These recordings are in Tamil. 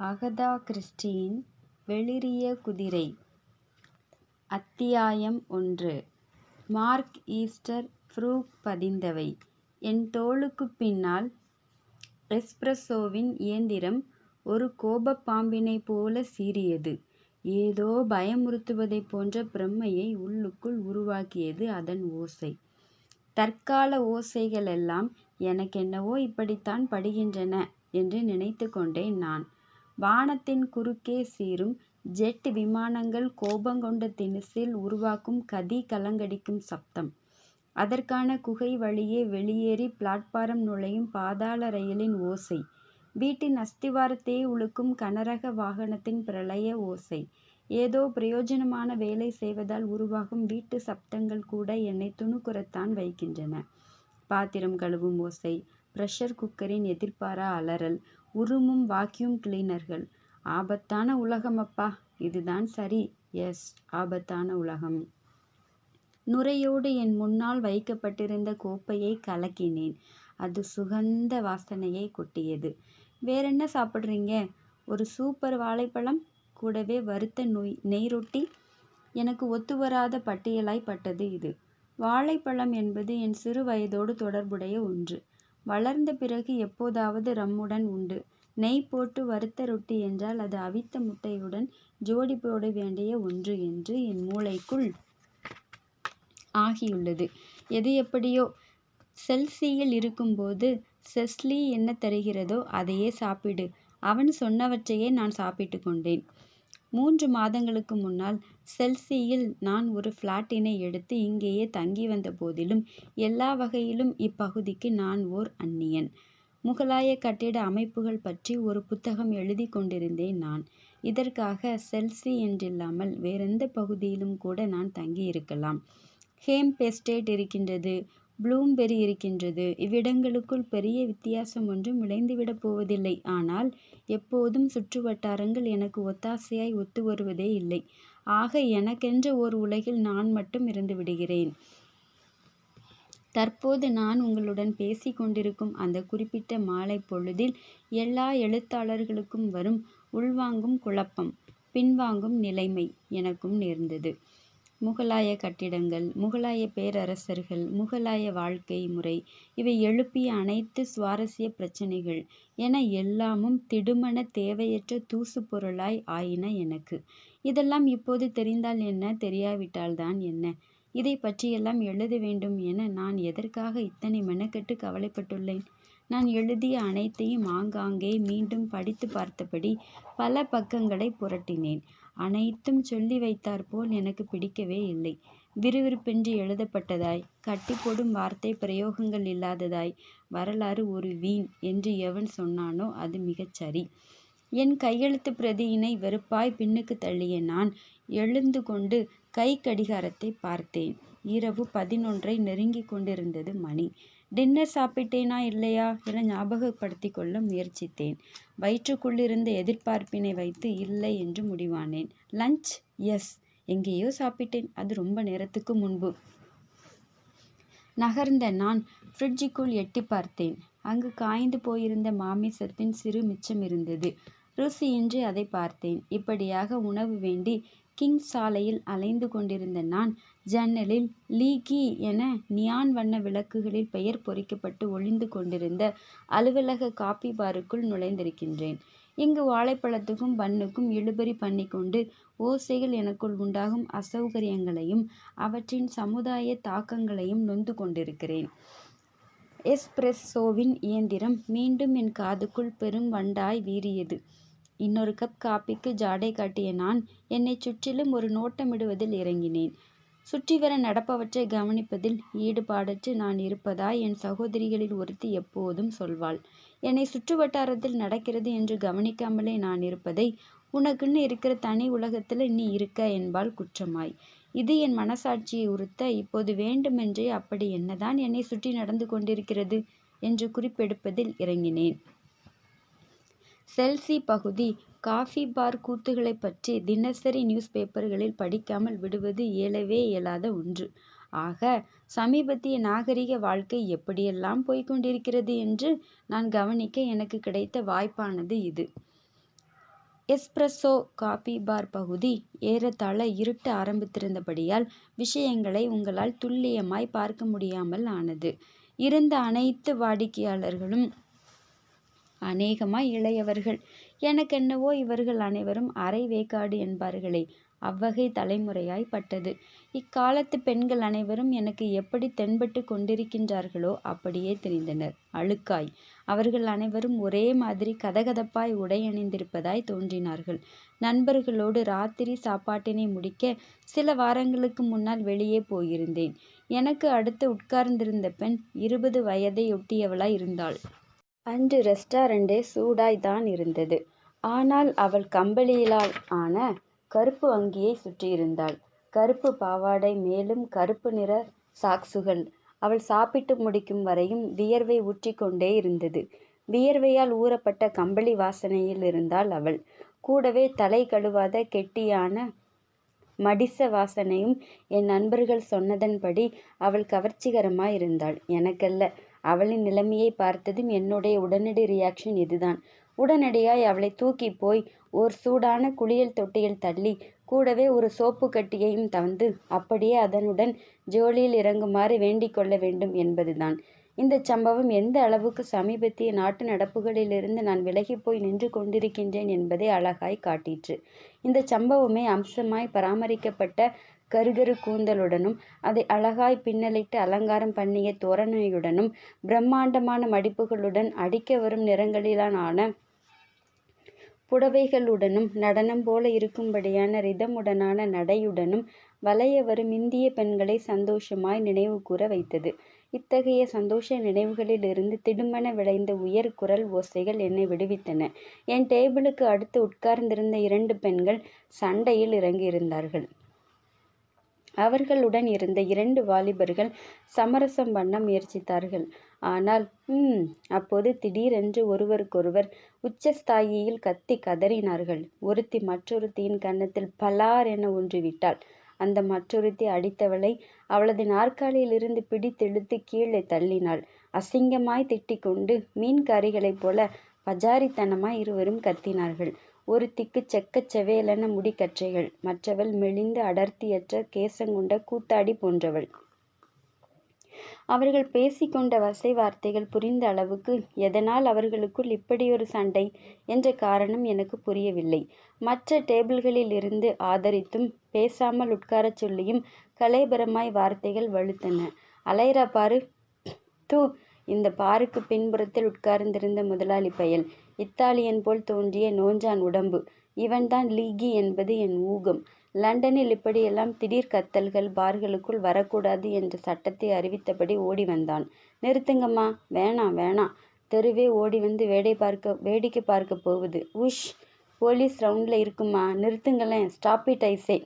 அகதா கிறிஸ்டியின் வெளிறிய குதிரை அத்தியாயம் ஒன்று மார்க் ஈஸ்டர் ஃப்ரூக் பதிந்தவை என் தோளுக்குப் பின்னால் எஸ்பிரஸோவின் இயந்திரம் ஒரு கோபப்பாம்பினை போல சீறியது. ஏதோ பயமுறுத்துவதைப் போன்ற பிரமையை உள்ளுக்குள் உருவாக்கியது அதன் ஓசை. தற்கால ஓசைகளெல்லாம் எனக்கென்னவோ இப்படித்தான் படுகின்றன என்று நினைத்து கொண்டேன் நான். வானத்தின் குறுக்கே சீறும் ஜெட் விமானங்கள் கோபங்கொண்ட தினுசில் உருவாக்கும் கதி கலங்கடிக்கும் சப்தம். அதற்கான குகை வழியே வெளியேறி பிளாட்பாரம் நுழையும் பாதாள ரயிலின் ஓசை. வீட்டின் அஸ்திவாரத்தையே உழுக்கும் கனரக வாகனத்தின் பிரளய ஓசை. ஏதோ பிரயோஜனமான வேலை செய்வதால் உருவாகும் வீட்டு சப்தங்கள் கூட என்னை துணுக்குறத்தான் வைக்கின்றன. பாத்திரம் கழுவும் ஓசை, ப்ரெஷர் குக்கரின் எதிர்பாரா அலறல், உருமும் வாக்யூம் கிளீனர்கள். ஆபத்தான உலகம் அப்பா. இதுதான் சரி எஸ் ஆபத்தான உலகம். நுரையோடு என் முன்னால் வைக்கப்பட்டிருந்த கோப்பையை கலக்கினேன். அது சுகந்த வாசனையைக் கொட்டியது. வேறென்ன சாப்பிட்றீங்க ஒரு சூப்பர் வாழைப்பழம். கூடவே வறுத்த நெய் ரொட்டி. எனக்கு ஒத்துவராத பட்டியலாய் பட்டது இது. வாழைப்பழம் என்பது என் சிறு வயதோடு தொடர்புடைய ஒன்று. வளர்ந்த பிறகு எப்போதாவது ரம்முடன் உண்டு. நெய் போட்டு வறுத்த ரொட்டி என்றால் அது அவித்த முட்டையுடன் ஜோடி போட வேண்டிய ஒன்று என்று என் மூளைக்குள் ஆகியுள்ளது. எது எப்படியோ, செல்சியில் இருக்கும்போது செஸ்லி என்ன தருகிறதோ அதையே சாப்பிடு. அவன் சொன்னவற்றையே நான் சாப்பிட்டு கொண்டேன். மூன்று மாதங்களுக்கு முன்னால் செல்சியில் நான் ஒரு ஃப்ளாட்டினை எடுத்து இங்கேயே தங்கி வந்த போதிலும் எல்லா வகையிலும் இப்பகுதிக்கு நான் ஓர் அந்நியன். முகலாய கட்டிட அமைப்புகள் பற்றி ஒரு புத்தகம் எழுதி கொண்டிருந்தேன் நான். இதற்காக செல்சி என்றில்லாமல் வேறெந்த பகுதியிலும் கூட நான் தங்கியிருக்கலாம். ஹேம்ப் எஸ்டேட் இருக்கின்றது. ப்ளூம்பெரி இருக்கின்றது. இவ்விடங்களுக்குள் பெரிய வித்தியாசம் ஒன்றும் விளைந்துவிடப் போவதில்லை. ஆனால் எப்போதும் சுற்றுவட்டாரங்கள் எனக்கு ஒத்தாசையாய் ஒத்து வருவதே இல்லை. ஆக எனக்கென்ற ஓர் உலகில் நான் மட்டும் இருந்து விடுகிறேன் தற்போது நான் உங்களுடன் பேசிக் கொண்டிருக்கும் அந்த குறிப்பிட்ட மாலை பொழுதில் எல்லா எழுத்தாளர்களுக்கும் வரும் உள்வாங்கும் குழப்பம், பின்வாங்கும் நிலைமை எனக்கும் நேர்ந்தது. முகலாய கட்டிடங்கள், முகலாய பேரரசர்கள், முகலாய வாழ்க்கை முறை இவை எழுப்பிய அனைத்து சுவாரஸ்ய பிரச்சினைகள் என எல்லாமும் திடுமன தேவையற்ற தூசு பொருளாய் ஆயின எனக்கு. இதெல்லாம் இப்போது தெரிந்தால் என்ன தெரியாவிட்டால்தான் என்ன? இதைப் பற்றியெல்லாம் எழுத வேண்டும் என நான் எதற்காக இத்தனை மெனக்கெட்டு கவலைப்பட்டுள்ளேன்? நான் எழுதிய அனைத்தையும் ஆங்காங்கே மீண்டும் படித்து பார்த்தபடி பல பக்கங்களை புரட்டினேன். அனைத்தும் சொல்லி வைத்தாற்போல் எனக்கு பிடிக்கவே இல்லை. விறுவிறுப்பின்றி எழுதப்பட்டதாய், கட்டிப்போடும் வார்த்தை பிரயோகங்கள் இல்லாததாய், வரலாறு ஒரு வீண் என்று எவன் சொன்னானோ அது மிகச்சரி என் கையெழுத்துப் பிரதியினை வெறுப்பாய் பின்னுக்கு தள்ளிய நான் எழுந்து கொண்டு கை கடிகாரத்தை பார்த்தேன். இரவு பதினொன்றை நெருங்கிக் கொண்டிருந்தது மணி. டின்னர் சாப்பிட்டேனா இல்லையா என ஞாபகப்படுத்தி கொள்ள முயற்சித்தேன். வயிற்றுக்குள்ளிருந்த எதிர்பார்ப்பினை வைத்து இல்லை என்று முடிவானேன். Lunch S. எங்கேயோ சாப்பிட்டேன். அது ரொம்ப நேரத்துக்கு முன்பு. நகர்ந்த நான் ஃப்ரிட்ஜுக்குள் எட்டிப் பார்த்தேன். அங்கு காய்ந்து போயிருந்த மாமிசத்தின் சிறு மிச்சம் இருந்தது ருசியின்றி அதை பார்த்தேன். இப்படியாக உணவு வேண்டி கிங் சாலையில் அலைந்து கொண்டிருந்த நான் ஜன்னலில் லீ என நியான் வண்ண விளக்குகளில் பெயர் பொறிக்கப்பட்டு ஒளிந்து கொண்டிருந்த அலுவலக காபி பாருக்குள் நுழைந்திருக்கின்றேன். இங்கு வாழைப்பழத்துக்கும் பண்ணுக்கும் இழுபறி பண்ணிக்கொண்டு ஓசைகள் எனக்குள் உண்டாகும் அசௌகரியங்களையும் அவற்றின் சமுதாய தாக்கங்களையும் நொந்து கொண்டிருக்கிறேன். எஸ்பிரெஸ்ஸோவின் இயந்திரம் மீண்டும் என் காதுக்குள் பெரும் வண்டாய் வீறியது. இன்னொரு கப் காப்பிக்கு ஜாடை காட்டிய நான் என்னைச் சுற்றிலும் ஒரு நோட்டமிடுவதில் இறங்கினேன். சுற்றிவர நடப்பவற்றை கவனிப்பதில் ஈடுபாடற்று நான் இருப்பதாய் என் சகோதரிகளில் ஒருத்தி எப்போதும் சொல்வாள். என்னை சுற்றுவட்டாரத்தில் நடக்கிறது என்று கவனிக்காமலே நான் இருப்பதை உனக்குன்னு இருக்கிற தனி உலகத்தில் நீ இருக்க என்பாள் குற்றமாய். இது என் மனசாட்சியை உறுத்த இப்போது வேண்டுமென்றே அப்படி என்னதான் என்னை சுற்றி நடந்து கொண்டிருக்கிறது என்று குறிப்பெடுப்பதில் இறங்கினேன். செல்சி பகுதி காபி பார் கூத்துகளை பற்றி தினசரி நியூஸ் பேப்பர்களில் படிக்காமல் விடுவது இயலவே இயலாத ஒன்று. ஆக சமீபத்திய நாகரிக வாழ்க்கை எப்படியெல்லாம் போய்க் கொண்டிருக்கிறது என்று நான் கவனிக்க எனக்கு கிடைத்த வாய்ப்பானது இது. எஸ்பிரஸோ காபி பார் பகுதி ஏறத்தாழ இருட்ட ஆரம்பித்திருந்தபடியால் விஷயங்களை உங்களால் துல்லியமாய் பார்க்க முடியாமல் ஆனது. இருந்த அனைத்து வாடிக்கையாளர்களும் அநேகமாய் இளையவர்கள். எனக்கென்னவோ இவர்கள் அனைவரும் அரை வேக்காடு என்பார்களே அவ்வகை தலைமுறையாய் பட்டது. இக்காலத்து பெண்கள் அனைவரும் எனக்கு எப்படி தென்பட்டுக் கொண்டிருக்கின்றார்களோ அப்படியே தெரிந்தனர். அழுக்காய். அவர்கள் அனைவரும் ஒரே மாதிரி கதகதப்பாய் உடையணிந்திருப்பதாய்த் தோன்றினார்கள். நண்பர்களோடு ராத்திரி சாப்பாட்டினை முடிக்க சில வாரங்களுக்கு முன்னால் வெளியே போயிருந்தேன். எனக்கு அடுத்து உட்கார்ந்திருந்த பெண் இருபது வயதை ஒட்டியவளாய் இருந்தாள். அன்று ரெஸ்டாரண்டே சூடாய்த் தானிருந்தது. ஆனால் அவள் கம்பளியிலால் ஆன கருப்பு அங்கியை சுற்றியிருந்தாள். கருப்பு பாவாடை மேலும் கருப்பு நிற சாக்ஸுகள் அவள் சாப்பிட்டு முடிக்கும் வரையும் வியர்வை ஊற்றிக்கொண்டே கொண்டேயிருந்தது. வியர்வையால் ஊறப்பட்ட கம்பளி வாசனையில் இருந்தாள் அவள். கூடவே தலை கழுவாத கெட்டியான மடிச வாசனையும். என் நண்பர்கள் சொன்னதன்படி அவள் கவர்ச்சிகரமாயிருந்தாள். எனக்கல்ல. அவளின் நிலைமையை பார்த்ததும் என்னுடைய உடனடி ரியாக்ஷன் இதுதான். உடனடியாய் அவளை தூக்கி போய் ஒரு சூடான குளியல் தொட்டியில் தள்ளி கூடவே ஒரு சோப்பு கட்டியையும் தந்து அப்படியே அதனுடன் ஜோலியில் இறங்குமாறு வேண்டிக் கொள்ள வேண்டும் என்பதுதான். இந்த சம்பவம் எந்த அளவுக்கு சமீபத்திய நாட்டு நடப்புகளிலிருந்து நான் விலகி போய் நின்று கொண்டிருக்கின்றேன் என்பதை அழகாய் காட்டிற்று. இந்த சம்பவமே அம்சமாய் பராமரிக்கப்பட்ட கருகரு கூந்தலுடனும் அதை அழகாய் பின்னலிட்டு அலங்காரம் பண்ணிய தோரணையுடனும் பிரம்மாண்டமான மடிப்புகளுடன் அடிக்க வரும் நிறங்களிலான புடவைகளுடனும் நடனம் போல இருக்கும்படியான ரிதமுடனான நடையுடனும் வளைய வரும் இந்திய பெண்களை சந்தோஷமாய் நினைவுகூர வைத்தது. இத்தகைய சந்தோஷ நினைவுகளிலிருந்து திடுமென விளைந்த உயர் குரல் ஓசைகள் என்னை விடுவித்தன. என் டேபிளுக்கு அடுத்து உட்கார்ந்திருந்த இரண்டு பெண்கள் சண்டையில் இறங்கியிருந்தார்கள். அவர்களுடன் இருந்த இரண்டு வாலிபர்கள் சமரசம் பண்ண முயற்சித்தார்கள். ஆனால் ம்... அப்போது திடீரென்று ஒருவருக்கொருவர் உச்சஸ்தாயியில் கத்தி கதறினார்கள். ஒருத்தி மற்றொருத்தியின் கன்னத்தில் பலார் என ஒன்று விட்டாள். அந்த மற்றொருத்தி அடித்தவளை அவளது நாற்காலியிலிருந்து பிடித்தெடுத்து கீழே தள்ளினாள். அசிங்கமாய் திட்டிக்கொண்டு மீன்காரிகளைப் போல பஜாரித்தனமாய் இருவரும் கத்தினார்கள். ஒருத்திக்கு செக்கச் செவேலென முடிக்கற்றைகள். மற்றவள் மெலிந்து அடர்த்தியற்ற கேசங்கொண்ட கூத்தாடி போன்றவள். அவர்கள் பேசிக்கொண்ட வசை வார்த்தைகள் புரிந்த அளவுக்கு எதனால் அவர்களுக்குள் இப்படியொரு சண்டை என்ற காரணம் எனக்குப் புரியவில்லை. மற்ற டேபிள்களிலிருந்து ஆதரித்தும் பேசாமல் உட்காரச் சொல்லியும் கலேபரமாய் வார்த்தைகள் வலுத்தன. அலைறா பாரு. தூ. இந்தப் பாருக்குப் பின்புறத்தில் உட்கார்ந்திருந்த முதலாளி பயல். இத்தாலியன் போல் தோன்றிய நோஞ்சான் உடம்பு. இவன்தான் லீகி என்பது என் ஊகம். லண்டனில் இப்படியெல்லாம் திடீர் கத்தல்கள் பார்களுக்குள் வரக்கூடாது என்ற சட்டத்தை அறிவித்தபடி ஓடி வந்தான். நிறுத்துங்கம்மா. வேணாம் வேணாம் தெருவே ஓடி வந்து வேடை பார்க்க வேடிக்கை பார்க்க போகுது உஷ். போலீஸ் ரவுண்டில் இருக்குமா நிறுத்துங்களேன். ஸ்டாப்பிட் இட் ஐசே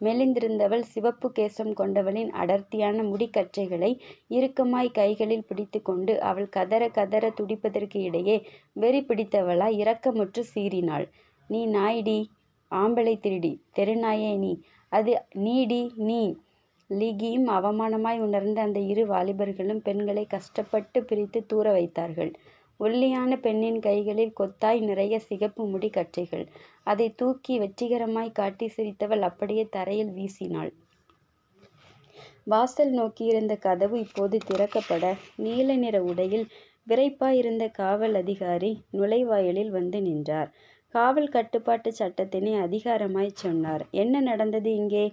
மெலிந்திருந்தவள் சிவப்பு கேசம் கொண்டவளின் அடர்த்தியான முடிக்கற்றைகளை இறுக்கமாய் கைகளில் பிடித்துக்கொண்டு அவள் கதற கதற துடிப்பதற்கு இடையே வெறி பிடித்தவளாய் இரக்கமுற்று சீறினாள். நீ நாய்டி. ஆம்பளை திருடி. தெருநாயே நீ. அது நீடி நீ. லீகியும் அவமானமாய் உணர்ந்த அந்த இரு வாலிபர்களும் பெண்களை கஷ்டப்பட்டு பிரித்து தூர வைத்தார்கள். ஒல்லியான பெண்ணின் கைகளில் கொத்தாய் நிறைய சிகப்பு முடி கற்றைகள் அதை தூக்கி வெற்றிகரமாய் காட்டி சிரித்தவள் அப்படியே தரையில் வீசினாள். வாசல் நோக்கியிருந்த கதவு இப்போது திறக்கப்பட நீல நிற உடையில் விரைப்பாயிருந்த காவல் அதிகாரி நுழைவாயிலில் வந்து நின்றார். காவல் கட்டுப்பாட்டுச் சட்டத்தினை அதிகாரமாய்ச் சொன்னார். என்ன நடந்தது இங்கே?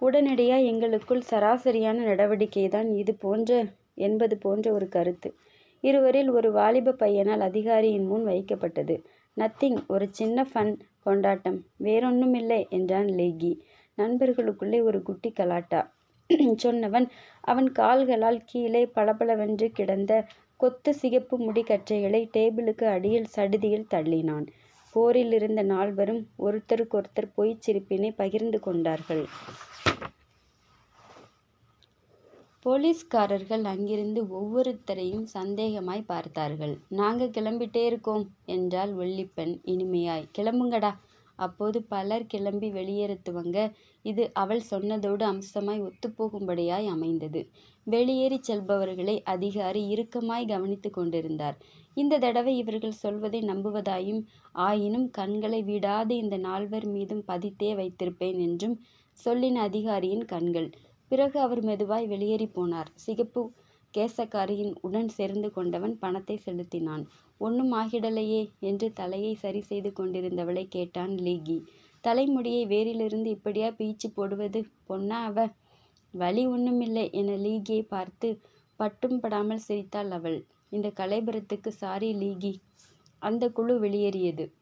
உடனடியாக எங்களுக்குள் சராசரியான நடவடிக்கைதான் இது போன்ற என்பது போன்ற ஒரு கருத்து. இருவரில் ஒரு வாலிபப் பையனால் அதிகாரியின் முன் வைக்கப்பட்டது. நத்திங். ஒரு சின்ன ஃபன். கொண்டாட்டம். வேறொன்னுமில்லை என்றான் லீகி. நண்பர்களுக்குள்ளே ஒரு குட்டி கலாட்டா. சொன்னவன் அவன் கால்களால் கீழே பளபளவென்று கிடந்த கொத்து சிகப்பு முடிக்கற்றைகளை டேபிளுக்கு அடியில் சடுதியில் தள்ளினான். போரில் இருந்த நால்வரும் ஒருத்தருக்கொருத்தர் பொய்ச் சிரிப்பினை பகிர்ந்து கொண்டார்கள். போலீஸ்காரர்கள் அங்கிருந்து ஒவ்வொருத்தரையும் சந்தேகமாய்ப் பார்த்தார்கள். நாங்க கிளம்பிட்டேருக்கோம் என்றாள் ஒல்லிப் பெண் இனிமையாய். கிளம்புங்கடா. அப்போது பலர் கிளம்பி வெளியேறத் துவங்க இது அவள் சொன்னதோடு அம்சமாய் ஒத்துப்போகும்படியாய் அமைந்தது. வெளியேறிச் செல்பவர்களை அதிகாரி இறுக்கமாய் கவனித்துக் கொண்டிருந்தார். இந்த தடவை இவர்கள் சொல்வதை நம்புவதாயும் ஆயினும் கண்களை விடாது இந்த நால்வர் மீதும் பதித்தே வைத்திருப்பேன் என்றும் சொல்லின அதிகாரியின் கண்கள். பிறகு அவர் மெதுவாய் வெளியேறி போனார். சிகப்பு கேசக்காரியின் உடன் சேர்ந்து கொண்டவன் பணத்தை செலுத்தினான். ஒன்றும் ஆகிடலையே என்று தலையை சரி செய்து கொண்டிருந்தவளை கேட்டான் லீகி. தலைமுடியை வேரிலிருந்து இப்படியா பீச்சு போடுவது? பொன்னா அவ? வழி ஒன்றுமில்லை என லீகியைப் பார்த்து பட்டும் படாமல் சிரித்தாள் அவள். இந்த கலவரத்துக்கு சாரி லீகி. அந்த குழு வெளியேறியது.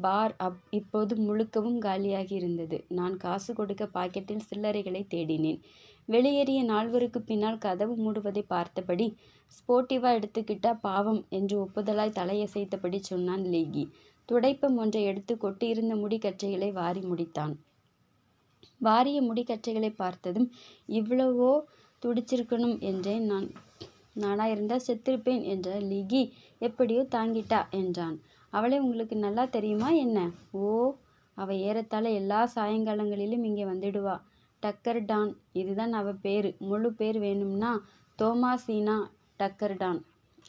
பார் அப் இப்போது முழுக்கவும் காலியாகியிருந்தது. நான் காசு கொடுக்க பாக்கெட்டில் சில்லறைகளை தேடினேன். வெளியேறிய நால்வருக்கு பின்னால் கதவு மூடுவதைப் பார்த்தபடி ஸ்போர்ட்டிவா எடுத்துக்கிட்டா பாவம் என்று ஒப்புதலாய் தலையசைத்தபடி சொன்னான் லீகி. துடைப்பம் ஒன்றை எடுத்து கொட்டியிருந்த முடிக்கற்றைகளை வாரி முடித்தான். வாரிய முடிக்கற்றைகளைப் பார்த்ததும் இவ்வளவோ துடிச்சிருக்கணும் என்றேன் நான். நானாயிருந்தா செத்திருப்பேன் என்ற லீகி. எப்படியோ தாங்கிட்டா என்றான். அவளை உங்களுக்கு நல்லா தெரியுமா என்ன? ஓ. அவள் ஏறத்தாழ எல்லா சாயங்காலங்களிலும் இங்கே வந்துடுவா. டக்கர் டான். இதுதான் அவள் பேர் முழு பேர் வேணும்னா தோமாசீனா டக்கர் டான்.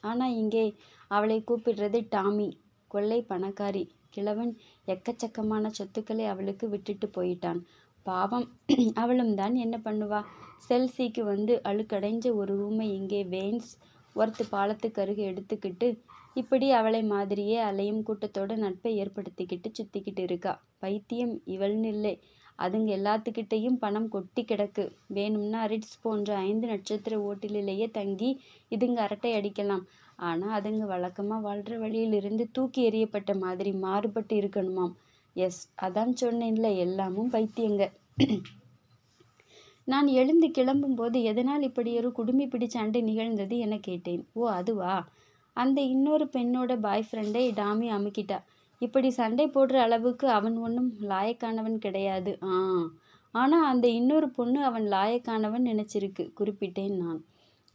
ஆனால் இங்கே அவளை கூப்பிடுறது டாமி. கொள்ளை பணக்காரி. கிழவன் எக்கச்சக்கமான சொத்துக்களை அவளுக்கு விட்டுட்டு போயிட்டான். பாவம் அவளும் தான் என்ன பண்ணுவா? செல்சிக்கு வந்து அழுக்கடைஞ்ச ஒரு ரூமை இங்கே வெயின்ஸ் ஒர்த் பாலத்துக்கருகே எடுத்துக்கிட்டு இப்படி அவளை மாதிரியே அலையும் கூட்டத்தோட நட்பை ஏற்படுத்திக்கிட்டு சுத்திக்கிட்டு இருக்கா. பைத்தியம் இவள்னில்லே. அதுங்க எல்லாத்துக்கிட்டேயும் பணம் கொட்டி கிடக்கு. வேணும்னா ரிட்ஸ் போன்ற ஐந்து நட்சத்திர ஓட்டிலேயே தங்கி இதுங்க அரட்டை அடிக்கலாம். ஆனால் அதுங்க வழக்கமாக வாழ்கிற வழியிலிருந்து தூக்கி எறியப்பட்ட மாதிரி மாறுபட்டு இருக்கணுமாம். எஸ். அதான் சொன்னேன்ல எல்லாமும் பைத்தியங்க. நான் எழுந்து கிளம்பும்போது எதனால் இப்படியொரு குடுமி பிடிச்ச அண்டு நிகழ்ந்தது என கேட்டேன். ஓ அதுவா? அந்த இன்னொரு பெண்ணோட பாய் ஃப்ரெண்டை டாமி அமுக்கிட்டா. இப்படி சண்டை போடுற அளவுக்கு அவன் ஒன்றும் லாயக்கானவன் கிடையாது ஆ. ஆனால் அந்த இன்னொரு பொண்ணு அவன் லாயக்கானவன் நினச்சிருக்கு குறிப்பிட்டேன் நான்.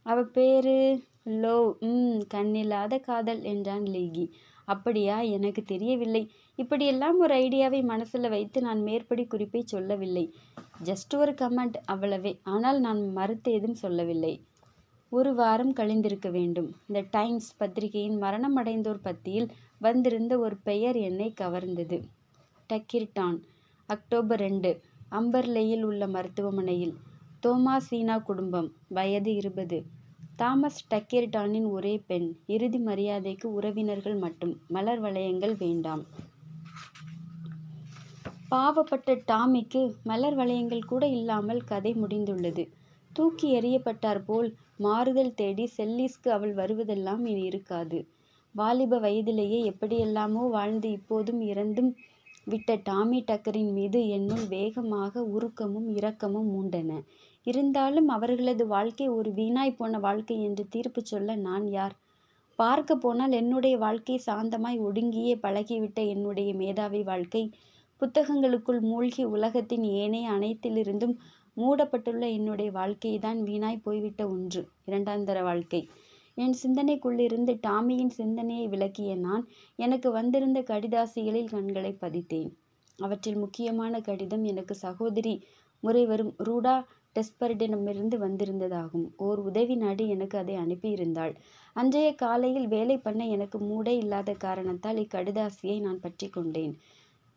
அவ பேரு? லோவ் ம் கண்ணில்லாத காதல் என்றான் லீகி. அப்படியா எனக்கு தெரியவில்லை. இப்படியெல்லாம் ஒரு ஐடியாவை மனசில் வைத்து நான் மேற்படி குறிப்பை சொல்லவில்லை. ஜஸ்ட் ஒரு கமெண்ட் அவ்வளவே. ஆனால் நான் மறுத்து எதுவும் சொல்லவில்லை. ஒரு வாரம் கழிந்திருக்க வேண்டும். த டைம்ஸ் பத்திரிகையின் மரணமடைந்தோர் பத்தியில் வந்திருந்த ஒரு பெயர் என்னை கவர்ந்தது. டக்கிர்டான். அக்டோபர் ரெண்டு அம்பர்லேயில் உள்ள மருத்துவமனையில். தோமாசீனா குடும்பம். வயது இருபது. தாமஸ் டக்கிர்டானின் ஒரே பெண். இறுதி மரியாதைக்கு உறவினர்கள் மட்டும். மலர் வளையங்கள் வேண்டாம். பாவப்பட்ட டாமிக்கு மலர் வளையங்கள் கூட இல்லாமல் கதை முடிந்துள்ளது. தூக்கி எறியப்பட்டார் போல் மாறுதல் தேடி செல்லிஸ்க்கு அவள் வருவதெல்லாம் இனி இருக்காது. வாலிப வயதிலேயே எப்படியெல்லாமோ வாழ்ந்து இப்போதும் இறந்தும் விட்ட டாமி டக்கரின் மீது என்னுள் வேகமாக உருக்கமும் இரக்கமும் மூண்டன. இருந்தாலும் அவர்களது வாழ்க்கை ஒரு வீணாய் போன வாழ்க்கை என்று தீர்ப்பு சொல்ல நான் யார்? பார்க்க போனால் என்னுடைய வாழ்க்கை சாந்தமாய் ஒடுங்கியே பழகிவிட்ட என்னுடைய மேதாவி வாழ்க்கை புத்தகங்களுக்குள் மூழ்கி உலகத்தின் ஏனைய அனைத்திலிருந்தும் மூடப்பட்டுள்ள என்னுடைய வாழ்க்கைதான் வீணாய் போய்விட்ட ஒன்று. இரண்டாந்தர வாழ்க்கை. என் சிந்தனைக்குள்ளிருந்து டாமியின் சிந்தனையை விளக்கிய நான் எனக்கு வந்திருந்த கடிதாசிகளில் கண்களை பதித்தேன். அவற்றில் முக்கியமான கடிதம் எனக்கு சகோதரி முறைவரும் ரூடா டெஸ்பர்டினமிருந்து வந்திருந்ததாகும். ஓர் உதவி நாடி எனக்கு அதை அனுப்பியிருந்தாள். அன்றைய காலையில் வேலை பண்ண எனக்கு மூடே இல்லாத காரணத்தால் இக்கடிதாசியை நான் பற்றி கொண்டேன்.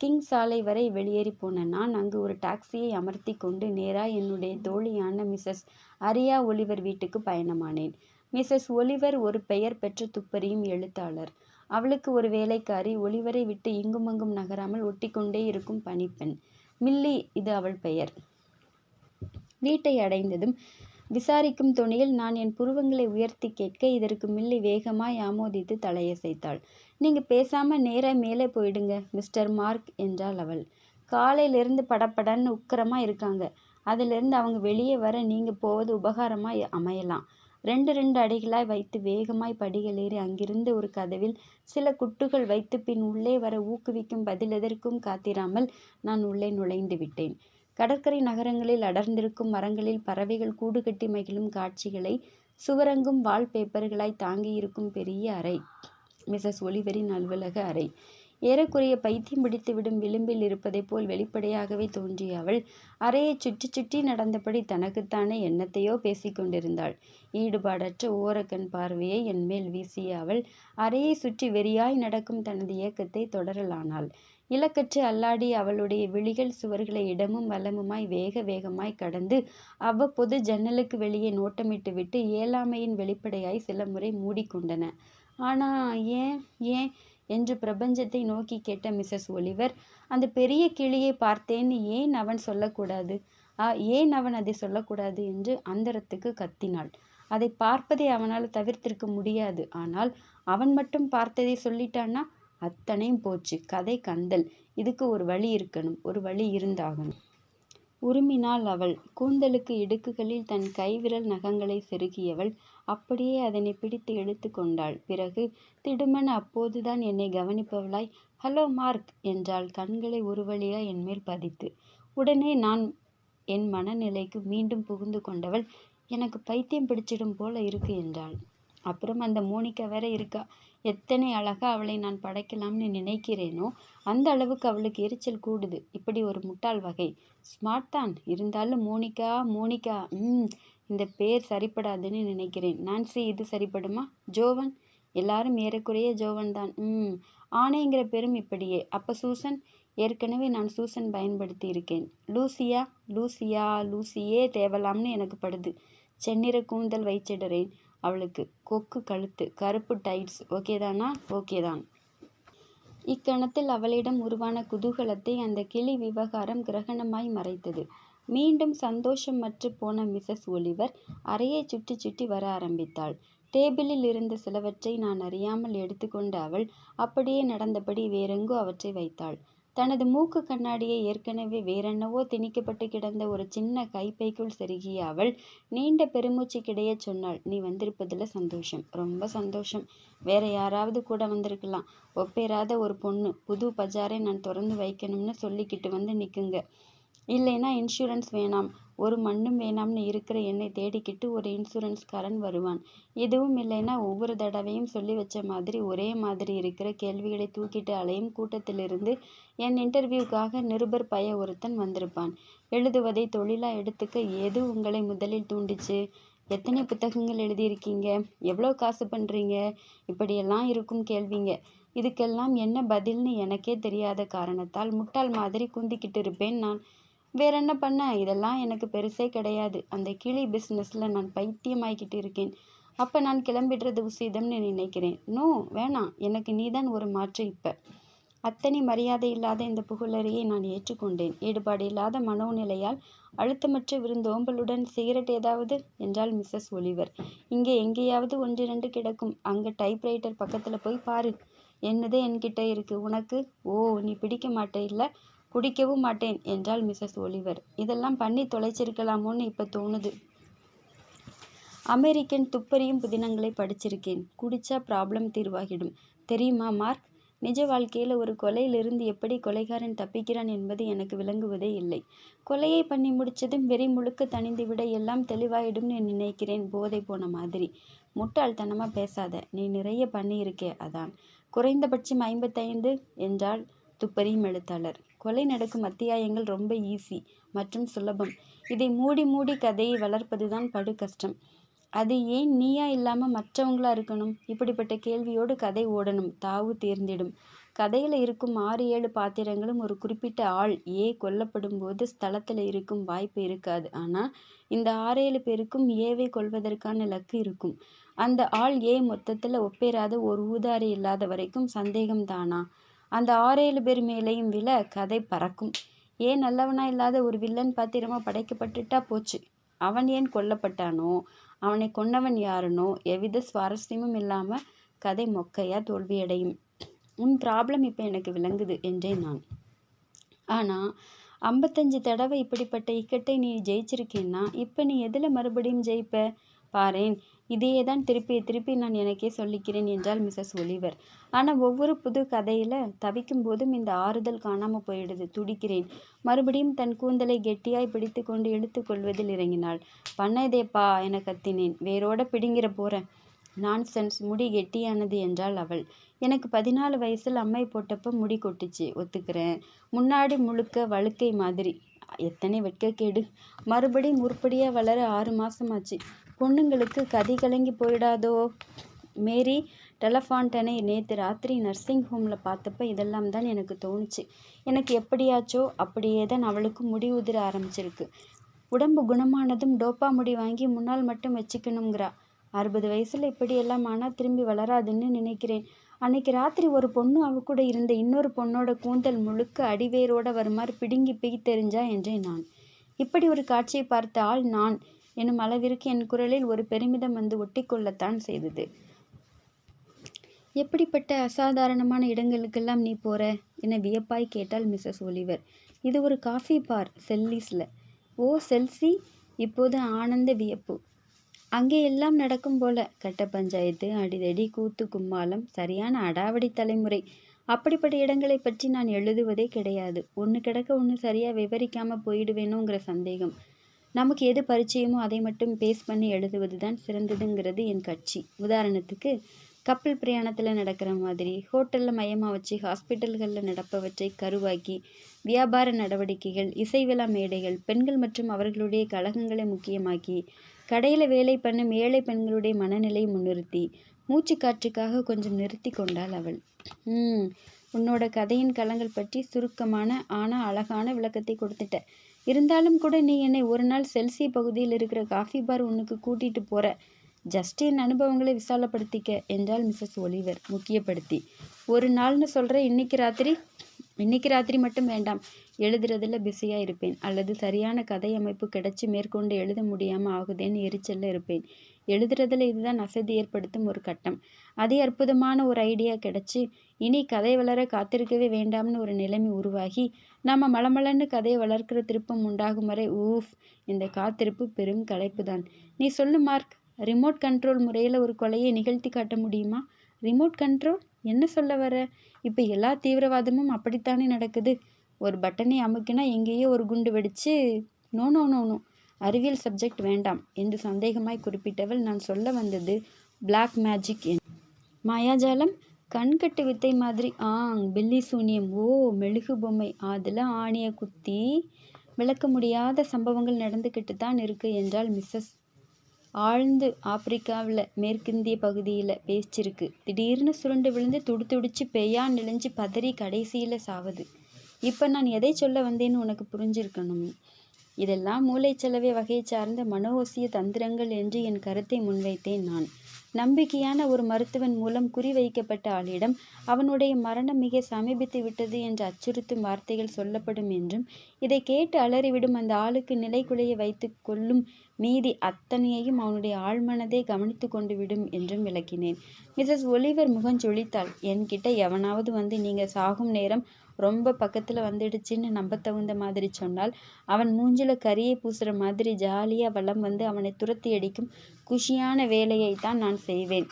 கிங் சாலை வரை வெளியேறிப் போன நான் அங்கு ஒரு டாக்ஸியை அமர்த்தி கொண்டு நேராக என்னுடைய தோழியான மிசஸ் அரியா ஒலிவர் வீட்டுக்கு பயணமானேன். மிசஸ் ஒலிவர் ஒரு பெயர் பெற்ற துப்பறியும் எழுத்தாளர். அவளுக்கு ஒரு வேலைக்காரி ஒலிவரை விட்டு இங்குமங்கும் நகராமல் ஒட்டிக்கொண்டே இருக்கும் பணிப்பெண். மில்லி இது அவள் பெயர். வீட்டை அடைந்ததும் விசாரிக்கும் துணியில் நான் என் புருவங்களை உயர்த்தி கேட்க இதற்கு மில்லி வேகமாய் ஆமோதித்து தலையசைத்தாள். நீங்கள் பேசாமல் நேராக மேலே போயிடுங்க மிஸ்டர் மார்க் என்றாள் அவள். காலையிலிருந்து படபடன்னு உக்கரமாக இருக்காங்க. அதிலிருந்து அவங்க வெளியே வர நீங்கள் போவது உபகாரமாக அமையலாம். ரெண்டு ரெண்டு அடிகளாய் வைத்து வேகமாய் படிகளேறி அங்கிருந்த ஒரு கதவில் சில குட்டுகள் வைத்து பின் உள்ளே வர ஊக்குவிக்கும் பதிலெதற்கும் காத்திராமல் நான் உள்ளே நுழைந்து விட்டேன். கடற்கரை நகரங்களில் அடர்ந்திருக்கும் மரங்களில் பறவைகள் கூடு கட்டி மகிழும் காட்சிகளை சுவரங்கும் வால்பேப்பர்களாய் தாங்கியிருக்கும் பெரிய அறை. மிஸ்ஸஸ் ஒலிவரின் அலுவலக அறை. ஏறக்குறைய பைத்தியம் பிடித்துவிடும் விளிம்பில் இருப்பதைப் போல் வெளிப்படையாகவே தோன்றிய அவள் அறையைச் சுற்றி சுற்றி நடந்தபடி தனக்குத்தானே எண்ணத்தையோ பேசிக் கொண்டிருந்தாள். ஈடுபாடற்ற ஓரக்கண் பார்வையை என்மேல் வீசிய அவள் அறையை சுற்றி வெறியாய் நடக்கும் தனது இயக்கத்தை தொடரலானாள். இலக்கற்று அல்லாடி அவளுடைய விழிகள் சுவர்களை இடமும் வலமுமாய் வேக வேகமாய் கடந்து அவ்வப்போது ஜன்னலுக்கு வெளியே நோட்டமிட்டு விட்டு ஏழாமையின் வெளிப்படையாய் சில முறை மூடிக்கொண்டன. ஆனால் ஏன்... ஏன்... என்று பிரபஞ்சத்தை நோக்கி கேட்ட மிஸ்ஸஸ் ஒலிவர் அந்த பெரிய கிளியை பார்த்தேன்னு ஏன் அவன் சொல்லக்கூடாது? ஆ ஏன் அவன் அதை சொல்லக்கூடாது? என்று அந்தரத்துக்கு கத்தினாள். அதை பார்ப்பதை அவனால் தவிர்த்திருக்க முடியாது. ஆனால் அவன் மட்டும் பார்த்ததை சொல்லிட்டான்னா? அத்தனையும் போச்சு. கதை கந்தல். இதுக்கு ஒரு வழி இருக்கணும். ஒரு வழி இருந்தாகணும். உறுமினாள் அவள். கூந்தலுக்கு இடுக்குகளில் தன் கைவிரல் நகங்களை செருகியவள் அப்படியே அதனை பிடித்து இழுத்துக் கொண்டாள். பிறகு திடுமன் அப்போதுதான் என்னை கவனிப்பவளாய் ஹலோ மார்க் என்றாள் கண்களை ஒருவழியாய் என்மேல் பதித்து. உடனே நான் என் மனநிலைக்கு மீண்டும் புகுந்து கொண்டவள் எனக்கு பைத்தியம் பிடிச்சிடும் போல இருக்கு என்றாள். அப்புறம் அந்த மோனிக்கா வேற இருக்கா. எத்தனை அழகாக அவளை நான் படைக்கலாம்னு நினைக்கிறேனோ அந்த அளவுக்கு அவளுக்கு எரிச்சல் கூடுது. இப்படி ஒரு முட்டாள் வகை. ஸ்மார்ட் தான் இருந்தாலும் மோனிகா மோனிகா ம் இந்த பேர் சரிப்படாதுன்னு நினைக்கிறேன். நான்சி இது சரிப்படுமா? ஜோவன்? எல்லாரும் ஏறக்குறைய ஜோவன் தான் ம் ஆனைங்கிற பெரும் இப்படியே. அப்போ சூசன்? ஏற்கனவே நான் சூசன் பயன்படுத்தி இருக்கேன். லூசியா? லூசியா லூசியே தேவலாம்னு எனக்கு படுது. செந்நிறக் கூந்தல் வைச்சிடுறேன் அவளுக்கு. கொக்கு கழுத்து. கருப்பு டைட்ஸ். ஓகேதானா? ஓகேதான். இக்கணத்தில் அவளிடம் உருவான குதூகலத்தை அந்த கிளி விவகாரம் கிரகணமாய் மறைத்தது. மீண்டும் சந்தோஷமற்றுப் போன மிசஸ் ஒலிவர் அறையைச் சுற்றி சுற்றி வர ஆரம்பித்தாள். டேபிளில் இருந்த சிலவற்றை நான் அறியாமல் எடுத்துக்கொண்ட அவள் அப்படியே நடந்தபடி வேறெங்கோ அவற்றை வைத்தாள். தனது மூக்கு கண்ணாடியை ஏற்கனவே வேறென்னவோ திணிக்கப்பட்டு கிடந்த ஒரு சின்ன கைப்பைக்குள் செருகிய அவள் நீண்ட பெருமூச்சு கிடைய சொன்னாள் நீ வந்திருப்பதில் சந்தோஷம். ரொம்ப சந்தோஷம். வேற யாராவது கூட வந்திருக்கலாம். ஒப்பேறாத ஒரு பொண்ணு புது பஜாரை நான் தொறந்து வைக்கணும்னு சொல்லிக்கிட்டு வந்து நிற்குங்க இல்லைன்னா இன்சூரன்ஸ் வேணாம் ஒரு மண்ணும் வேணாம்னு இருக்கிற என்னை தேடிக்கிட்டு ஒரு இன்சூரன்ஸ்காரன் வருவான். இதுவும் இல்லைன்னா ஒவ்வொரு தடவையும் சொல்லி வச்ச மாதிரி ஒரே மாதிரி இருக்கிற கேள்விகளை தூக்கிட்டு அலையும் கூட்டத்திலிருந்து என் இன்டர்வியூக்காக நிருபர் பய ஒருத்தன் வந்திருப்பான். எழுதுவதை தொழிலாக எடுத்துக்க எது உங்களை முதலில் தூண்டிச்சு? எத்தனை புத்தகங்கள் எழுதியிருக்கீங்க? எவ்வளோ காசு பண்ணுறீங்க இப்படியெல்லாம் இருக்கும் கேள்விங்க. இதுக்கெல்லாம் என்ன பதில்னு எனக்கே தெரியாத காரணத்தால் முட்டாள் மாதிரி குந்திக்கிட்டு இருப்பேன் நான். வேற என்ன பண்ண? இதெல்லாம் எனக்கு பெருசே கிடையாது. அந்த கிளி பிஸ்னஸில் நான் பைத்தியமாய்க்கிட்டு இருக்கேன். அப்போ நான் கிளம்பிடுறது உசிதம்னு நினைக்கிறேன். நோ வேணாம். எனக்கு நீதான் ஒரு மாற்று இப்போ அத்தனை மரியாதையில்லாத இந்த புகழறையை நான் ஏற்றுக்கொண்டேன் ஈடுபாடு இல்லாத மனோநிலையால் அழுத்தமற்ற விருந்தோம்பலுடன் சிகரெட் ஏதாவது? என்றால் மிஸ்ஸஸ் ஒலிவர். இங்கே எங்கேயாவது ஒன்றிரண்டு கிடக்கும். அங்கே டைப்ரைட்டர் பக்கத்தில் போய் பாரு. என்னது என்கிட்ட இருக்கு உனக்கு? ஓ நீ பிடிக்க மாட்டே இல்லை குடிக்கவும் மாட்டேன் என்றாள் மிஸ்ஸஸ் ஒலிவர். இதெல்லாம் பண்ணி தொலைச்சிருக்கலாமோன்னு இப்போ தோணுது. அமெரிக்கன் துப்பறியும் புதினங்களை படிச்சிருக்கேன். குடிச்சா ப்ராப்ளம் தீர்வாகிடும். தெரியுமா மார்க்? நிஜ வாழ்க்கையில் ஒரு கொலையிலிருந்து எப்படி கொலைகாரன் தப்பிக்கிறான் என்பது எனக்கு விளங்குவதே இல்லை. கொலையை பண்ணி முடிச்சதும் வெறி முழுக்க தணிந்துவிட எல்லாம் தெளிவாயிடும்னு நினைக்கிறேன் போதை போன மாதிரி. முட்டாள்தனமாக பேசாத. நீ நிறைய பண்ணியிருக்கே அதான். குறைந்தபட்சம் ஐம்பத்தைந்து என்றால் துப்பறியும் எழுத்தாளர். கொலை நடக்கும் அத்தியாயங்கள் ரொம்ப ஈஸி மற்றும் சுலபம். இதை மூடி மூடி கதையை வளர்ப்பதுதான் படு கஷ்டம். அது ஏன் நீயா இல்லாமல் மற்றவங்களா இருக்கணும்? இப்படிப்பட்ட கேள்வியோடு கதை ஓடணும். தாவு தேர்ந்திடும் கதையில் இருக்கும் ஆறு ஏழு பாத்திரங்களும் ஒரு குறிப்பிட்ட ஆள் ஏ கொல்லப்படும்போது ஸ்தலத்தில் இருக்கும் வாய்ப்பு இருக்காது. ஆனால் இந்த ஆறு ஏழு பேருக்கும் ஏவை கொல்வதற்கான லக்கு இருக்கும். அந்த ஆள் ஏ மொத்தத்தில் ஒப்பேறாத ஒரு ஊதாரி இல்லாத வரைக்கும் சந்தேகம்தானா? அந்த ஆறேழு பேர் மேலேயும் விழ கதை பறக்கும். ஏன் நல்லவனா இல்லாத ஒரு வில்லன் பாத்திரமாக படைக்கப்பட்டுட்டா போச்சு. அவன் ஏன் கொல்லப்பட்டானோ அவனை கொன்னவன் யாருனோ எவ்வித சுவாரஸ்யமும் இல்லாமல் கதை மொக்கையாக தோல்வியடையும். உன் ப்ராப்ளம் இப்போ எனக்கு விளங்குது என்றேன் நான். ஆனால் ஐம்பத்தஞ்சு தடவை இப்படிப்பட்ட இக்கட்டை நீ ஜெயிச்சிருக்கேன்னா இப்போ நீ எதில் மறுபடியும் ஜெயிப்ப? பாரேன் இதையே தான் திருப்பி திருப்பி நான் எனக்கே சொல்லிக்கிறேன் என்றாள் மிஸ்ஸஸ் ஒலிவர். ஆனால் ஒவ்வொரு புது கதையில் தவிக்கும் போதும் இந்த ஆறுதல் காணாமல் போயிடுது. துடிக்கிறேன். மறுபடியும் தன் கூந்தலை கெட்டியாய் பிடித்து கொண்டு இழுத்துக் கொள்வதில் இறங்கினாள். பண்ணதேப்பா என கத்தினேன். வேரோட பிடுங்கிற போறேன். நான்ஸென்ஸ் முடி கெட்டியானது என்றாள் அவள். எனக்கு பதினாலு வயசில் அம்மை போட்டப்போ முடி கொட்டுச்சு ஒத்துக்கிறேன் முன்னாடி முழுக்க வழுக்கை மாதிரி எத்தனை வெட்கக்கேடு மறுபடியும் உருப்படியாக வளர ஆறு மாதமாச்சு பொண்ணுங்களுக்கு கதி கலங்கி போயிடாதோ? மேரி டெலஃபாண்டனை நேற்று ராத்திரி நர்சிங் ஹோமில் பார்த்தப்ப இதெல்லாம் தான் எனக்கு தோணுச்சு. எனக்கு எப்படியாச்சோ அப்படியே தான் அவளுக்கு முடி உதிர ஆரம்பிச்சிருக்கு. உடம்பு குணமானதும் டோப்பா முடி வாங்கி முன்னால் மட்டும் வச்சுக்கணுங்கிறா அறுபது வயசில் இப்படியெல்லாம் ஆனால் திரும்பி வளராதுன்னு நினைக்கிறேன். அன்னைக்கு ராத்திரி ஒரு பொண்ணு அவ கூட இருந்த இன்னொரு பொண்ணோட கூந்தல் முழுக்க அடிவேரோட வருமாறு பிடுங்கி பிய் தெரிஞ்சா என்றேன் நான். இப்படி ஒரு காட்சியை பார்த்த ஆள் நான். எனும் அளவிற்கு என் குரலில் ஒரு பெருமிதம் வந்து ஒட்டிக்கொள்ளத்தான் செய்தது. எப்படிப்பட்ட அசாதாரணமான இடங்களுக்கெல்லாம் நீ போற என வியப்பாய் கேட்டாள் மிஸ்ஸஸ் ஒலிவர். இது ஒரு காஃபி பார் செல்லிஸ்ல. ஓ செல்சி இப்போது ஆனந்த வியப்பு. அங்கே எல்லாம் நடக்கும் போல கட்ட பஞ்சாயத்து அடிதடி கூத்து கும்மாளம் சரியான அடாவடி தலைமுறை. அப்படிப்பட்ட இடங்களை பற்றி நான் எழுதுவதே கிடையாது. ஒன்று கிடக்க ஒன்று சரியாக விவரிக்காமல் போயிடுவேணுங்கிற சந்தேகம். நமக்கு எது பரிச்சயமோ அதை மட்டும் பேஸ் பண்ணி எழுதுவது தான் சிறந்ததுங்கிறது என் கட்சி. உதாரணத்துக்கு கப்பல் பிரயாணத்தில் நடக்கிற மாதிரி ஹோட்டலில் மையமாக வச்சு ஹாஸ்பிட்டல்களில் நடப்பவற்றை கருவாக்கி வியாபார நடவடிக்கைகள் இசை விழா மேடைகள் பெண்கள் மற்றும் அவர்களுடைய கழகங்களை முக்கியமாக்கி கடையில் வேலை பண்ணும் ஏழை பெண்களுடைய மனநிலையை முன்னிறுத்தி மூச்சு காற்றுக்காக கொஞ்சம் நிறுத்தி கொண்டாள் அவள். உன்னோட கதையின் களங்கள் பற்றி சுருக்கமான ஆனால் அழகான விளக்கத்தை கொடுத்துட்ட. இருந்தாலும் கூட நீ என்னை ஒரு நாள் செல்சி பகுதியில் இருக்கிற காஃபி பார் உனக்கு கூட்டிட்டு போற. ஜஸ்ட் என் அனுபவங்களை விசாலப்படுத்திக்க என்றாள் மிஸ்ஸஸ் ஒலிவர் முக்கியப்படுத்தி. ஒரு நாள்னு சொல்கிற இன்னைக்கு ராத்திரி? இன்னைக்கு ராத்திரி மட்டும் வேண்டாம். எழுதுறதுல பிஸியாக இருப்பேன். அல்லது சரியான கதை அமைப்பு கிடைச்சி மேற்கொண்டு எழுத முடியாமல் ஆகுதேன்னு எரிச்சல்ல இருப்பேன். எழுதுறதுல இதுதான் அசதி ஏற்படுத்தும் ஒரு கட்டம். அதே அற்புதமான ஒரு ஐடியா கிடைச்சி இனி கதை வளர காத்திருக்கவே வேண்டாம்னு ஒரு நிலைமை உருவாகி நாம் மலமலன்னு கதையை வளர்க்கிற திருப்பம் உண்டாகும் வரை ஊஃப் இந்த காத்திருப்பு பெரும் களைப்பு தான் நீ சொல்லு மார்க் ரிமோட் கண்ட்ரோல் முறையில் ஒரு கொலையை நிகழ்த்தி காட்ட முடியுமா? ரிமோட் கண்ட்ரோல் என்ன சொல்ல வர? இப்போ எல்லா தீவிரவாதமும் அப்படித்தானே நடக்குது. ஒரு பட்டனை அமுக்கினா எங்கேயோ ஒரு குண்டு வெடித்து நோ நோ நோ நோ அறிவியல் சப்ஜெக்ட் வேண்டாம் என்று சந்தேகமாய் குறிப்பிட்டவள் நான் சொல்ல வந்தது பிளாக் மேஜிக் என். மாயாஜாலம் கண்கட்டு வித்தை மாதிரி. ஆங் பில்லி சூனியம். ஓ மெழுகு பொம்மை. அதில் ஆணியை குத்தி விளக்க முடியாத சம்பவங்கள் நடந்துக்கிட்டு தான் இருக்குது என்றால் மிஸ்ஸஸ் ஆழ்ந்து ஆப்பிரிக்காவில் மேற்கிந்திய பகுதியில் பேச்சிருக்கு திடீர்னு சுருண்டு விழுந்து துடி துடிச்சு பெய்யா நெளிஞ்சு பதறி கடைசியில் சாவது. இப்போ நான் எதை சொல்ல வந்தேன்னு உனக்கு புரிஞ்சிருக்கணும். இதெல்லாம் மூளைச்சலவை வகையை சார்ந்த மனோசிய தந்திரங்கள் என்று என் கருத்தை முன்வைத்தேன் நான். நம்பிக்கையான ஒரு மருத்துவன் மூலம் குறிவைக்கப்பட்ட ஆளிடம் அவனுடைய மரணம் மிக சமீபித்து விட்டது என்று அச்சுறுத்தும் வார்த்தைகள் சொல்லப்படும் என்றும் இதை கேட்டு அலறிவிடும் அந்த ஆளுக்கு நிலைகுலைய வைத்து கொள்ளும் மீதி அத்தனையையும் அவனுடைய ஆழ்மனதை கவனித்து கொண்டு விடும் என்றும் விளக்கினேன். மிசஸ் ஒலிவர் முகஞ்சொலித்தாள் என்கிட்ட எவனாவது வந்து நீங்கள் சாகும் நேரம் ரொம்ப பக்கத்தில் வந்துடுச்சுன்னு நம்ப தகுந்த மாதிரி சொன்னால் அவன் மூஞ்சில கரியை பூசுகிற மாதிரி ஜாலியாக வலம் வந்து அவனை துரத்தி அடிக்கும் குஷியான வேலையை தான் நான் செய்வேன்.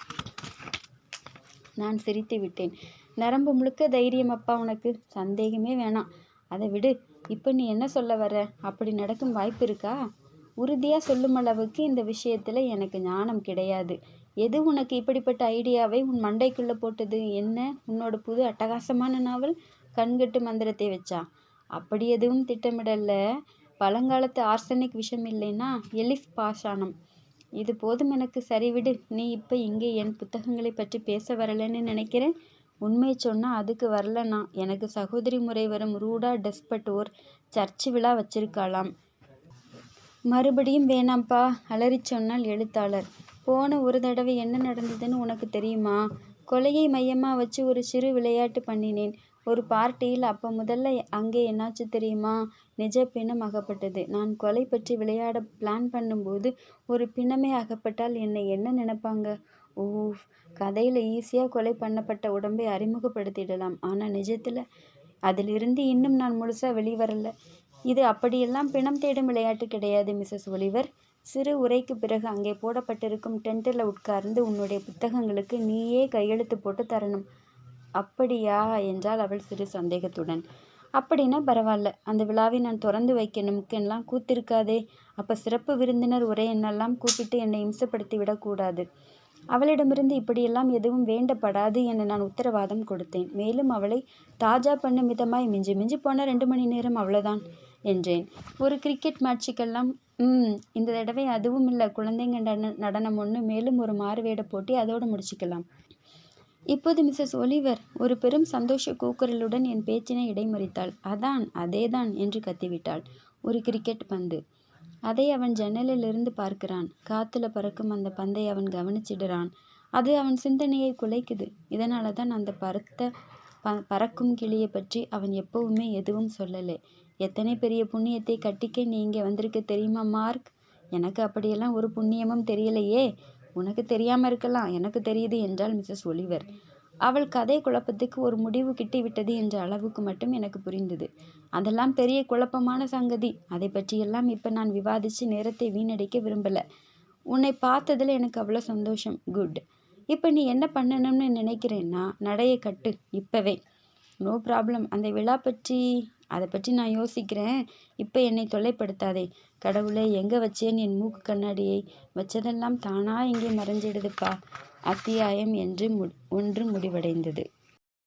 நான் சிரித்து விட்டேன். நரம்பு முழுக்க தைரியம் அப்பா உனக்கு. சந்தேகமே வேணாம். அதை விடு. இப்போ நீ என்ன சொல்ல வர? அப்படி நடக்கும் வாய்ப்பு இருக்கா? உறுதியாக சொல்லும் அளவுக்கு இந்த விஷயத்தில் எனக்கு ஞானம் கிடையாது. எது உனக்கு இப்படிப்பட்ட ஐடியாவை உன் மண்டைக்குள்ளே போட்டது? என்ன? உன்னோட புது அட்டகாசமான நாவல்? கண்கட்டு மந்திரத்தை வச்சா? அப்படி எதுவும் திட்டமிடல. பழங்காலத்து ஆர்சனிக் விஷம் இல்லைன்னா எலிஃப் பாஷானம் இது போதும் எனக்கு. சரிவிடு நீ இப்போ இங்கே என் புத்தகங்களை பற்றி பேச வரலன்னு நினைக்கிறேன். உண்மை சொன்னால் அதுக்கு வரலனா எனக்கு சகோதரி முறை வரும் ரூடா டெஸ்பட் ஓர் சர்ச்சு விழா வச்சிருக்காளாம். மறுபடியும் வேணாம்ப்பா அலறி சொன்னால் எழுத்தாளர். போன ஒரு தடவை என்ன நடந்ததுன்னு உனக்கு தெரியுமா? கொலையை மையமாக வச்சு ஒரு சிறு விளையாட்டு பண்ணினேன். ஒரு பார்ட்டியில் அப்போ முதல்ல அங்கே என்னாச்சு தெரியுமா? நிஜ பிணம் அகப்பட்டது. நான் கொலை பற்றி விளையாட பிளான் பண்ணும்போது ஒரு பிணமே அகப்பட்டால் என்னை என்ன நினைப்பாங்க? ஓ கதையில் ஈஸியாக கொலை பண்ணப்பட்ட உடம்பை அறிமுகப்படுத்திடலாம். ஆனால் நிஜத்தில் அதிலிருந்து இன்னும் நான் முழுசாக வெளிவரல. இது அப்படியெல்லாம் பிணம் தேடும் விளையாட்டு கிடையாது மிஸ்ஸஸ் ஒலிவர். சிறு உரைக்கு பிறகு அங்கே போடப்பட்டிருக்கும் டென்ட்டில் உட்கார்ந்து உன்னுடைய புத்தகங்களுக்கு நீயே கையெழுத்து போட்டு தரணும். அப்படியா என்றாள் அவள் சிறு சந்தேகத்துடன். அப்படின்னா பரவாயில்ல. அந்த விழாவை நான் திறந்து வைக்கணும்க்கெல்லாம் கூத்திருக்காதே. அப்போ சிறப்பு விருந்தினர் உரை என்னெல்லாம் கூப்பிட்டு என்னை இம்சப்படுத்தி விடக்கூடாது அவளிடமிருந்து இப்படியெல்லாம் எதுவும் வேண்டப்படாது என நான் உத்தரவாதம் கொடுத்தேன். மேலும் அவளை தாஜா பண்ணும் விதமாய் மிஞ்சி மிஞ்சி போன ரெண்டு மணி நேரம் அவ்வளோதான் என்றேன். ஒரு கிரிக்கெட் மேட்சுக்கெல்லாம் ம் இந்த தடவை அதுவும் இல்லை. குழந்தைங்க நடனம் ஒன்று மேலும் ஒரு மாறுவேட போட்டி அதோடு முடிச்சுக்கலாம். இப்போது மிஸ்ஸஸ் ஒலிவர் ஒரு பெரும் சந்தோஷ கூக்குரலுடன் என் பேச்சினை இடைமறித்தாள். அதான் அதேதான் என்று கத்திவிட்டாள். ஒரு கிரிக்கெட் பந்து. அதை அவன் ஜன்னலிலிருந்து பார்க்கிறான். காத்துல பறக்கும் அந்த பந்தை அவன் கவனிச்சிடுறான். அது அவன் சிந்தனையை குலைக்குது. இதனால் தான் அந்த இதனாலதான் ப பறக்கும் கிளியைப் பற்றி அவன் எப்பவுமே எதுவும் சொல்லலை எத்தனை பெரிய புண்ணியத்தை கட்டிக்க நீ இங்க வந்திருக்க தெரியுமா மார்க்? எனக்கு அப்படியெல்லாம் ஒரு புண்ணியமும் தெரியலையே. உனக்கு தெரியாமல் இருக்கலாம். எனக்கு தெரியுது என்றாள் மிஸ்ஸஸ் ஒலிவர். அவள் கதை குழப்பத்துக்கு ஒரு முடிவு கிட்டிவிட்டது என்ற அளவுக்கு மட்டும் எனக்கு புரிந்தது. அதெல்லாம் பெரிய குழப்பமான சங்கதி. அதை பற்றியெல்லாம் இப்போ நான் விவாதித்து நேரத்தை வீணடிக்க விரும்பலை உன்னை பார்த்ததில் எனக்கு அவ்வளோ சந்தோஷம். குட். இப்போ நீ என்ன பண்ணணும்னு நினைக்கிறேன்னா நடையை கட்டு. இப்போவே நோ ப்ராப்ளம். அந்த விழா பற்றி அதை பற்றி நான் யோசிக்கிறேன். இப்போ என்னை தொல்லைப்படுத்தாதே. கடவுளே எங்கே வச்சேன் என் மூக்கு கண்ணாடியை? வச்சதெல்லாம் தானா இங்கே மறைஞ்சிடுதுப்பா. அத்தியாயம் என்று ஒன்று முடிவடைந்தது.